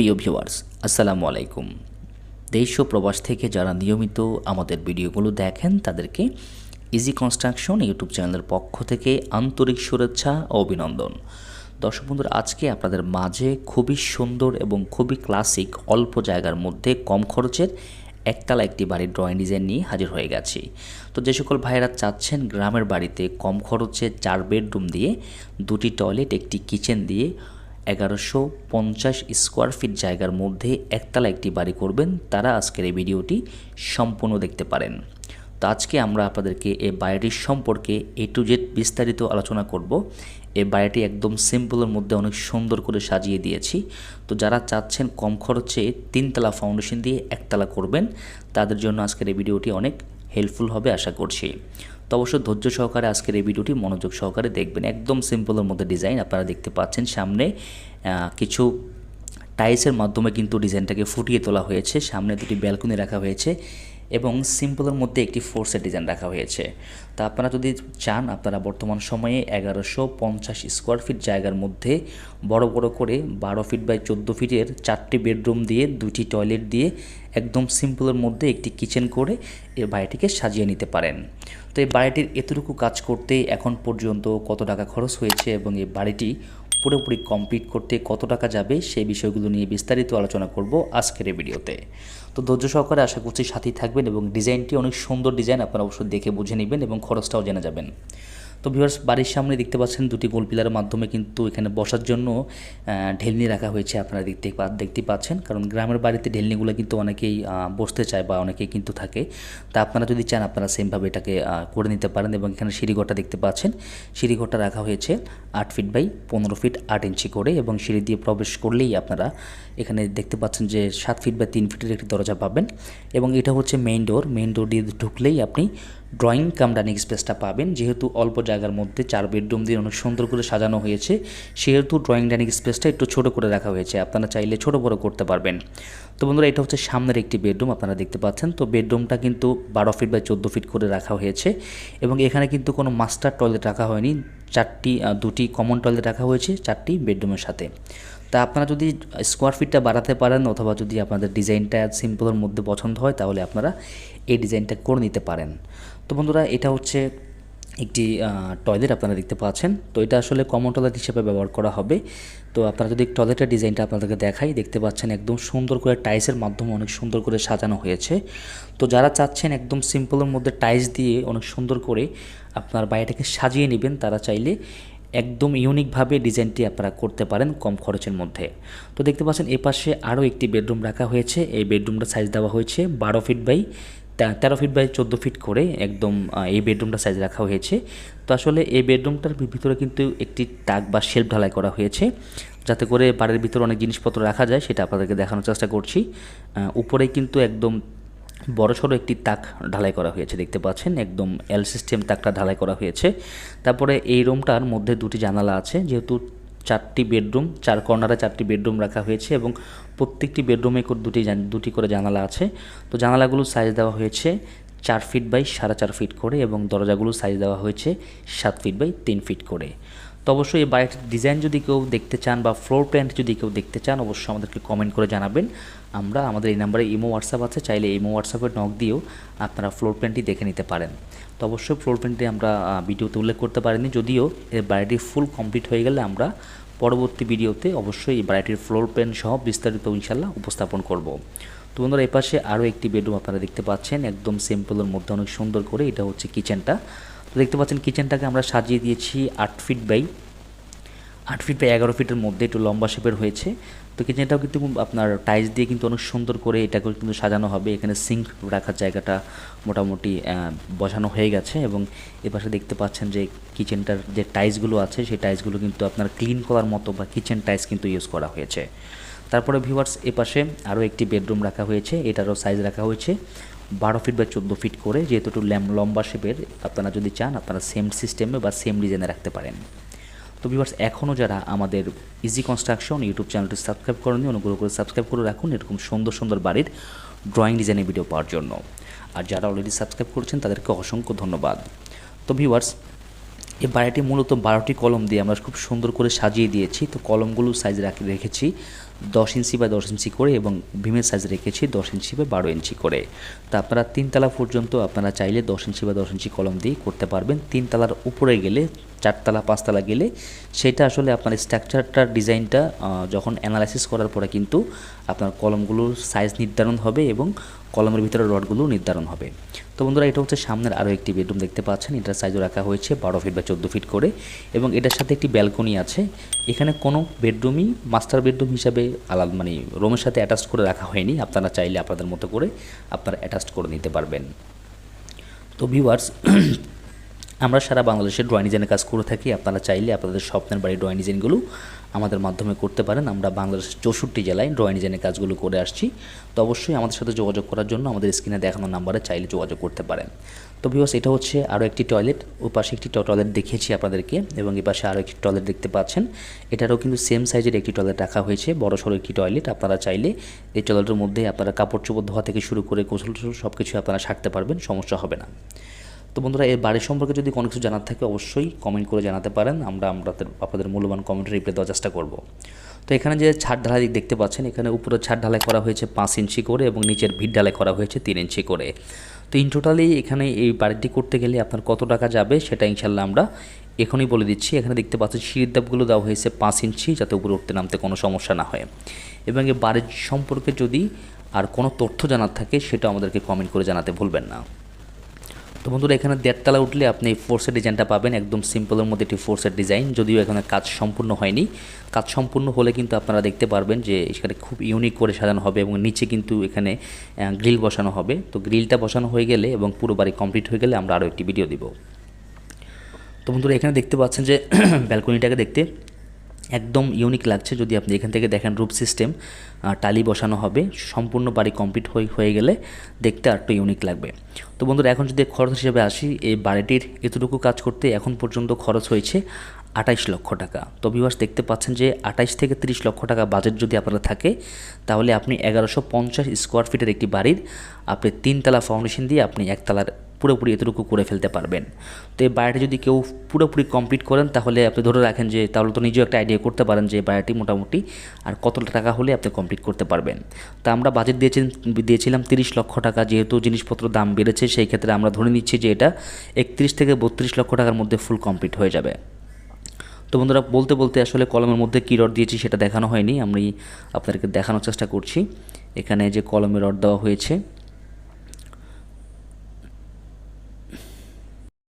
প্রিয় ভিউয়ার্স, আসসালামু আলাইকুম। দেশ ও প্রবাস থেকে যারা নিয়মিত আমাদের ভিডিওগুলো দেখেন, তাদেরকে ইজি কনস্ট্রাকশন ইউটিউব চ্যানেলের পক্ষ থেকে আন্তরিক শুভেচ্ছা ও অভিনন্দন। দর্শক বন্ধুরা, আজকে আপনাদের মাঝে খুবই সুন্দর এবং খুবই ক্লাসিক অল্প জায়গার মধ্যে কম খরচের একতলা একটি বাড়ির ড্রয়িং ডিজাইন নিয়ে হাজির হয়ে গেছি। তো যে সকল ভাইয়েরা চাচ্ছেন গ্রামের বাড়িতে কম খরচে চার বেডরুম দিয়ে দুটি টয়লেট একটি কিচেন দিয়ে এগারোশো পঞ্চাশ স্কোয়ার ফিট জায়গার মধ্যে একতলা একটি বাড়ি করবেন, তারা আজকের এই ভিডিওটি সম্পূর্ণ দেখতে পারেন। তো আজকে আমরা আপনাদেরকে এই বাড়িটির সম্পর্কে এ টু জেড বিস্তারিত আলোচনা করব। এই বাড়িটি একদম সিম্পলের মধ্যে অনেক সুন্দর করে সাজিয়ে দিয়েছি। তো যারা চাচ্ছেন কম খরচে তিনতলা ফাউন্ডেশন দিয়ে একতলা করবেন, তাদের জন্য আজকের এই ভিডিওটি অনেক হেল্পফুল হবে আশা করছি। তো অবশ্যই ধৈর্য সহকারে আজকের এই ভিডিওটি মনোযোগ সহকারে দেখবেন। একদম সিম্পলের মধ্যে ডিজাইন আপনারা দেখতে পাচ্ছেন সামনে কিছু টাইলসের মাধ্যমে কিন্তু ডিজাইনটাকে ফুটিয়ে তোলা হয়েছে। সামনে দুটি ব্যালকনি রাখা হয়েছে। এবং সিম্পলের মধ্যে একটি ফোর্সের ডিজাইন রাখা হয়েছে। তা আপনারা যদি চান, আপনারা বর্তমান সময়ে এগারোশো পঞ্চাশ স্কোয়ার ফিট জায়গার মধ্যে বড় বড় করে বারো ফিট বাই চোদ্দ ফিটের চারটি বেডরুম দিয়ে দুটি টয়লেট দিয়ে একদম সিম্পলের মধ্যে একটি কিচেন করে এই বাড়িটিকে সাজিয়ে নিতে পারেন। তো এই বাড়িটির এতটুকু কাজ করতে এখন পর্যন্ত কত টাকা খরচ হয়েছে এবং এই বাড়িটি পুরোপুরি কমপ্লিট করতে কত টাকা যাবে সেই বিষয়গুলো নিয়ে বিস্তারিত আলোচনা করব আজকের ভিডিওতে। তো ধৈর্য সহকারে আশা করছি সাথেই থাকবেন এবং ডিজাইনটি অনেক সুন্দর ডিজাইন, আপনারা অবশ্যই দেখে বুঝে নেবেন এবং খরচটাও জেনে যাবেন। তো ভিউয়ার্স বাড়ির সামনে দেখতে পাচ্ছেন দুটি গোল পিলারের মাধ্যমে কিন্তু এখানে বসার জন্য ঢেলনি রাখা হয়েছে আপনারা দেখতে দেখতে পাচ্ছেন। কারণ গ্রামের বাড়িতে ঢেলনিগুলো কিন্তু অনেকেই বসতে চায় বা অনেকেই কিন্তু থাকে। তা আপনারা যদি চান, আপনারা সেমভাবে এটাকে করে নিতে পারেন এবং এখানে সিঁড়িঘরটা দেখতে পাচ্ছেন। সিঁড়িঘরটা রাখা হয়েছে আট ফিট বাই পনেরো ফিট আট ইঞ্চি করে এবং সিঁড়ি দিয়ে প্রবেশ করলেই আপনারা এখানে দেখতে পাচ্ছেন যে সাত ফিট বা তিন ফিটের একটি দরজা পাবেন। এবং এটা হচ্ছে মেইন ডোর মেইন ডোর দিয়ে ঢুকলেই আপনি ড্রয়িং কাম ডাইনিং স্পেসটা পাবেন। যেহেতু অল্প জায়গার মধ্যে চার বেডরুম দিয়ে অনেক সুন্দর করে সাজানো হয়েছে, সেহেতু ড্রয়িং ডাইনিং স্পেসটা একটু ছোট করে রাখা হয়েছে। আপনারা চাইলে ছোট বড় করতে পারবেন। তো বন্ধুরা, এটা হচ্ছে সামনের একটি বেডরুম আপনারা দেখতে পাচ্ছেন। তো বেডরুমটা কিন্তু বারো ফিট বা চোদ্দ ফিট করে রাখা হয়েছে এবং এখানে কিন্তু কোনো মাস্টার টয়লেট রাখা হয়নি। চারটি দুটি কমন টয়লেট রাখা হয়েছে চারটি বেডরুমের সাথে। তা আপনারা যদি স্কোয়ার ফিটটা বাড়াতে পারেন অথবা যদি আপনাদের ডিজাইনটা সিম্পলের মধ্যে পছন্দ হয়, তাহলে আপনারা এই ডিজাইনটা করে নিতে পারেন। তো বন্ধুরা, এটা হচ্ছে একটি টয়লেট আপনারা দেখতে পাচ্ছেন। তো এটা আসলে কমন টয়লেট হিসেবে ব্যবহার করা হবে। তো আপনারা যদি টয়লেটের ডিজাইনটা আপনাদেরকে দেখাই, দেখতে পাচ্ছেন একদম সুন্দর করে টাইলসের মাধ্যমে অনেক সুন্দর করে সাজানো হয়েছে। তো যারা চাচ্ছেন একদম সিম্পলের মধ্যে টাইলস দিয়ে অনেক সুন্দর করে আপনার বাড়িটাকে সাজিয়ে নেবেন, তারা চাইলে একদম ইউনিকভাবে ডিজাইনটি আপনারা করতে পারেন কম খরচের মধ্যে। তো দেখতে পাচ্ছেন, এ পাশে আরও একটি বেডরুম রাখা হয়েছে। এই বেডরুমটা সাইজ দেওয়া হয়েছে বারো ফিট বাই তেরো ফিট বাই চোদ্দ ফিট করে একদম এই বেডরুমটা সাইজ রাখা হয়েছে। তো আসলে এই বেডরুমটার ভিতরে কিন্তু একটি টাক বা শেল্ফ ঢালাই করা হয়েছে। যাতে করে বাড়ির ভিতরে অনেক জিনিসপত্র রাখা যায়, সেটা আপনাদেরকে দেখানোর চেষ্টা করছি। উপরে কিন্তু একদম বড়সড় একটি তাক ঢালাই করা হয়েছে, দেখতে পাচ্ছেন? একদম এল সিস্টেম তাকটা ঢালাই করা হয়েছে। তারপরে এই রুমটার মধ্যে দুটি জানালা আছে, যেহেতু চারটি বেডরুম, চার কর্নারে চারটি বেডরুম রাখা হয়েছে এবং প্রত্যেকটি বেডরুমে দুটি দুটি করে জানালা আছে। তো জানালাগুলো সাইজ দেওয়া হয়েছে চার ফিট বাই সাড়ে চার ফিট করে এবং দরজাগুলো সাইজ দেওয়া হয়েছে সাত ফিট বাই তিন ফিট করে। তো অবশ্যই এই বাড়িটির ডিজাইন যদি কেউ দেখতে চান বা ফ্লোর প্ল্যান্ট যদি কেউ দেখতে চান, অবশ্যই আমাদেরকে কমেন্ট করে জানাবেন। আমরা, আমাদের এই নাম্বারে ইমো হোয়াটসঅ্যাপ আছে, চাইলে ইমো হোয়াটসঅ্যাপে নক দিয়েও আপনারা ফ্লোর প্ল্যানটি দেখে নিতে পারেন। তো অবশ্যই ফ্লোর প্ল্যানটি আমরা ভিডিওতে উল্লেখ করতে পারিনি, যদিও এই বাড়িটি ফুল কমপ্লিট হয়ে গেলে আমরা পরবর্তী ভিডিওতে অবশ্যই এই বাড়িটির ফ্লোর প্ল্যান সহ বিস্তারিত ইনশাল্লাহ উপস্থাপন করব। তো বন্ধুরা এই পাশে আরও একটি বেডরুম আপনারা দেখতে পাচ্ছেন, একদম সিম্পলের মধ্যে অনেক সুন্দর করে, এটা হচ্ছে কিচেনটা তো দেখতে পাচ্ছেন কিচেনটাকে আমরা সাজিয়ে দিয়েছি আট ফিট বাই আট ফিট বাই এগারো ফিটের মধ্যে, একটু লম্বা শেপের হয়েছে। তো কিচেনটাও কিন্তু আপনার টাইলস দিয়ে কিন্তু অনেক সুন্দর করে এটাকে কিন্তু সাজানো হবে। এখানে সিঙ্ক রাখার জায়গাটা মোটামুটি বসানো হয়ে গেছে এবং এপাশে দেখতে পাচ্ছেন যে কিচেনটার যে টাইলসগুলো আছে, সেই টাইলসগুলো কিন্তু আপনার ক্লিন করার মতো বা কিচেন টাইলস কিন্তু ইউজ করা হয়েছে। তারপরে ভিউয়ার্স এপাশে আরও একটি বেডরুম রাখা হয়েছে। এটারও সাইজ রাখা হয়েছে। বারো ফিট বা চোদ্দ ফিট করে যেহেতু একটু লম্বা শেপের আপনারা যদি চান, আপনারা সেম সিস্টেমে বা সেম ডিজাইনে রাখতে পারেন। তো ভিউয়ার্স এখনও যারা আমাদের ইজি কনস্ট্রাকশন ইউটিউব চ্যানেলটি সাবস্ক্রাইব করেনি, অনুগ্রহ করে সাবস্ক্রাইব করে রাখুন। এরকম সুন্দর সুন্দর বাড়ির ড্রয়িং ডিজাইনের ভিডিও পাওয়ার জন্য। আর যারা অলরেডি সাবস্ক্রাইব করেছেন, তাদেরকে অসংখ্য ধন্যবাদ। তো ভিউয়ার্স এই বাড়িটি মূলত বারোটি কলম দিয়ে আমরা খুব সুন্দর করে সাজিয়ে দিয়েছি। তো কলমগুলো সাইজ রাখি রেখেছি। দশ ইঞ্চি বা দশ ইঞ্চি করে এবং ভীমের সাইজ রেখেছি দশ ইঞ্চি বা বারো ইঞ্চি করে। তা আপনারা তিনতলা পর্যন্ত আপনারা চাইলে দশ ইঞ্চি বা দশ ইঞ্চি কলম দিয়ে করতে পারবেন। তিনতলার উপরে গেলে চারতলা পাঁচতলা গেলে সেটা আসলে আপনার স্ট্রাকচারটার ডিজাইনটা যখন অ্যানালাইসিস করার পরে কিন্তু আপনার কলমগুলোর সাইজ নির্ধারণ হবে এবং কলমের ভিতরে রডগুলো নির্ধারণ হবে। তো বন্ধুরা, এটা হচ্ছে সামনের আরও একটি বেডরুম দেখতে পাচ্ছেন। এটার সাইজও রাখা হয়েছে বারো ফিট বা চোদ্দ ফিট করে এবং এটার সাথে একটি ব্যালকনি আছে। এখানে কোনো বেডরুমই মাস্টার বেডরুম হিসাবে আলাদা মানে রোমের সাথে অ্যাটাচ করে রাখা হয়নি, আপনারা চাইলে আপনাদের মতো করে আপনারা অ্যাটাচ করে নিতে পারবেন। তো ভিউয়ার্স আমরা সারা বাংলাদেশের ড্রয়িং ডিজাইনের কাজ করে থাকি, আপনারা চাইলে আপনাদের স্বপ্নের বাড়ির ড্রয়িং ডিজাইনগুলো আমাদের মাধ্যমে করতে পারেন। আমরা বাংলাদেশের চৌষট্টি জেলায় ড্রয়িং ডিজাইনের কাজগুলো করে আসছি। তো অবশ্যই আমাদের সাথে যোগাযোগ করার জন্য আমাদের স্ক্রিনে দেখানো নাম্বারে চাইলে যোগাযোগ করতে পারেন। তো ভিউয়ার্স এটা হচ্ছে আরও একটি টয়লেট ও পাশে একটি টয়লেট দেখিয়েছি আপনাদেরকে, এবং এ পাশে আরও একটি টয়লেট দেখতে পাচ্ছেন। এটারও কিন্তু সেম সাইজের একটি টয়লেট রাখা হয়েছে, বড় সড়ো একটি টয়লেট আপনারা চাইলে এই টয়লেটের মধ্যে আপনারা কাপড় চোপড় ধোয়া থেকে শুরু করে গোসল টোসল সব কিছু আপনারা সারতে পারবেন, সমস্যা হবে না। তো বন্ধুরা, এর বাড়ির সম্পর্কে যদি কোনো কিছু জানার থাকে অবশ্যই কমেন্ট করে জানাতে পারেন। আমরা আমাদের আপনাদের মূল্যবান কমেন্ট রিপ্লাই দেওয়ার চেষ্টা করব। তো এখানে যে ছাদ ঢালাই দেখতে পাচ্ছেন, এখানে উপরে ছাদ ঢালাই করা হয়েছে পাঁচ ইঞ্চি করে, এবং নিচের ভিড় ঢালাই করা হয়েছে তিন ইঞ্চি করে। তো ইন টোটালি এখানে এই বাড়িটি করতে গেলে আপনার কত টাকা যাবে সেটা ইনশাল্লাহ আমরা এখনই বলে দিচ্ছি। এখানে দেখতে পাচ্ছি সিঁড়ির ধাপগুলো দেওয়া হয়েছে পাঁচ ইঞ্চি যাতে উপরে উঠতে নামতে কোনো সমস্যা না হয়। এবং এই বাড়ির সম্পর্কে যদি আর কোনো তথ্য জানার থাকে সেটা আমাদেরকে কমেন্ট করে জানাতে ভুলবেন না। তো বন্ধুরা, এখানে দেড়তলা উঠলে আপনি এই ফোর্সের ডিজাইনটা পাবেন, একদম সিম্পলের মধ্যে একটি ফোর্সের ডিজাইন যদিও এখানে কাজ সম্পূর্ণ হয়নি। কাজ সম্পূর্ণ হলে কিন্তু আপনারা দেখতে পারবেন যে এখানে খুব ইউনিক করে সাজানো হবে এবং নিচে কিন্তু এখানে গ্রিল বসানো হবে। তো গ্রিলটা বসানো হয়ে গেলে এবং পুরো বাড়ি কমপ্লিট হয়ে গেলে আমরা আরও একটি ভিডিও দিব। তো বন্ধুরা, এখানে দেখতে পাচ্ছেন যে ব্যালকনিটাকে দেখতে একদম ইউনিক লাগছে যদি আপনি এখান থেকে দেখেন রূপ সিস্টেম টালি বসানো হবে, সম্পূর্ণ বাড়ি কমপ্লিট হয়ে হয়ে গেলে দেখতে আরেকটু ইউনিক লাগবে। তো বন্ধুরা, এখন যদি খরচ হিসেবে আসি, এই বাড়িটির এতটুকু কাজ করতে এখন পর্যন্ত খরচ হয়েছে আঠাইশ লক্ষ টাকা। তো বিবাস দেখতে পাচ্ছেন যে আঠাইশ থেকে তিরিশ লক্ষ টাকা বাজেট যদি আপনার থাকে, তাহলে আপনি এগারোশো পঞ্চাশ স্কোয়ার ফিটের একটি বাড়ির আপনি তিনতলা ফাউন্ডেশন দিয়ে আপনি একতলার পুরোপুরি এতটুকু করে ফেলতে পারবেন। তো এই বাড়িটি যদি কেউ পুরোপুরি কমপ্লিট করেন, তাহলে আপনি ধরে রাখেন যে তাহলে তো নিজেও একটা আইডিয়া করতে পারেন যে বাড়িটি মোটামুটি আর কত টাকা হলে আপনি কমপ্লিট করতে পারবেন। তা আমরা বাজেট দিয়েছেন, দিয়েছিলাম তিরিশ লক্ষ টাকা, যেহেতু জিনিসপত্র দাম বেড়েছে, সেই ক্ষেত্রে আমরা ধরে নিচ্ছি যে এটা একত্রিশ থেকে বত্রিশ লক্ষ টাকার মধ্যে ফুল কমপ্লিট হয়ে যাবে। তো বন্ধুরা, বলতে বলতে আসলে কলমের মধ্যে কী রড দিয়েছি সেটা দেখানো হয়নি। আমি আপনাদেরকে দেখানোর চেষ্টা করছি। এখানে যে কলমের রড দেওয়া হয়েছে